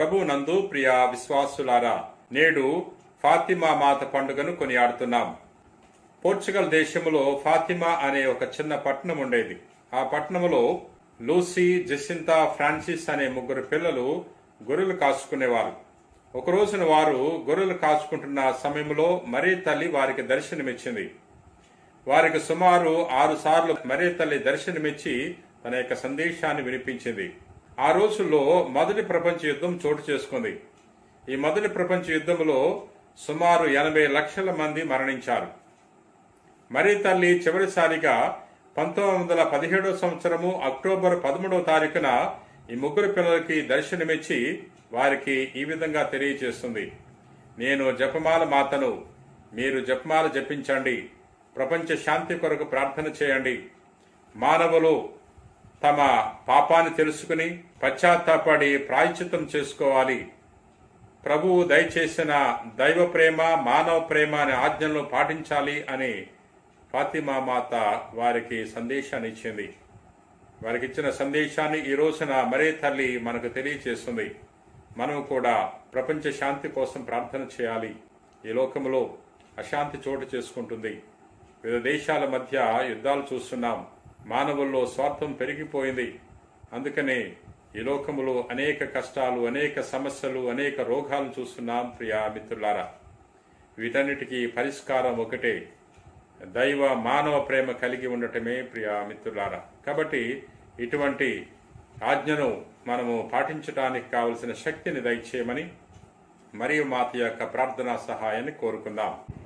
ప్రభు నందు ప్రియ విశ్వాసులారా నేడు ఫాతిమా మాత పండుగను కొనియాడుతున్నాం. పోర్చుగల్ దేశంలో ఫాతిమా అనే ఒక చిన్న పట్టణం ఉండేది. ఆ పట్టణంలో లూసీ జెసింతా ఫ్రాన్సిస్ అనే ముగ్గురు పిల్లలు గొర్రెలు కాసుకునేవారు ఒక రోజున వారు గొర్రెలు కాచుకుంటున్న సమయంలో మరీ తల్లి వారికి దర్శనమిచ్చింది. వారికి సుమారు ఆరు సార్లు మరీ తల్లి దర్శనమిచ్చి తన యొక్క సందేశాన్ని వినిపించింది. ఆ రోజుల్లో మొదటి ప్రపంచ యుద్ధం చోటు చేసుకుంది. ఈ మొదటి ప్రపంచ యుద్ధంలో సుమారు ఎనభై లక్షల మంది మరణించారు. మరీ తల్లి చివరిసారిగా పంతొమ్మిది వందల పదిహేడో సంవత్సరము అక్టోబర్ పదమూడవ తారీఖున ఈ ముగ్గురు పిల్లలకి దర్శనమిచ్చి వారికి ఈ విధంగా తెలియజేస్తుంది. నేను జపమాల మాతను మీరు జపమాల జపించండి. ప్రపంచ శాంతి కొరకు ప్రార్థన చేయండి. మానవులు తమ పాపాన్ని తెలుసుకుని పశ్చాత్తాపడి ప్రాయచిత్తం చేసుకోవాలి. ప్రభువు దయచేసిన దైవ ప్రేమ మానవ ప్రేమ అనే ఆజ్ఞలను పాటించాలి అని ఫాతిమా మాత వారికి సందేశాన్ని ఇచ్చింది. వారికి ఇచ్చిన సందేశాన్ని ఈ రోజున మరే తల్లి మనకు తెలియచేస్తుంది. మనం కూడా ప్రపంచ శాంతి కోసం ప్రార్థన చేయాలి. ఈ లోకంలో అశాంతి చోటు చేసుకుంటుంది. వివిధ దేశాల మధ్య యుద్ధాలు చూస్తున్నాం. మానవుల్లో స్వార్థం పెరిగిపోయింది. అందుకనే ఈ లోకములో అనేక కష్టాలు అనేక సమస్యలు అనేక రోగాలు చూస్తున్నాం ప్రియా మిత్రులారా. వీటన్నిటికీ పరిష్కారం ఒకటే. దైవ మానవ ప్రేమ కలిగి ఉండటమే ప్రియా మిత్రులారా. కాబట్టి ఇటువంటి ఆజ్ఞను మనము పాటించడానికి కావలసిన శక్తిని దయచేయమని మరియు మాత యొక్క ప్రార్థనా సహాయాన్ని కోరుకుందాం.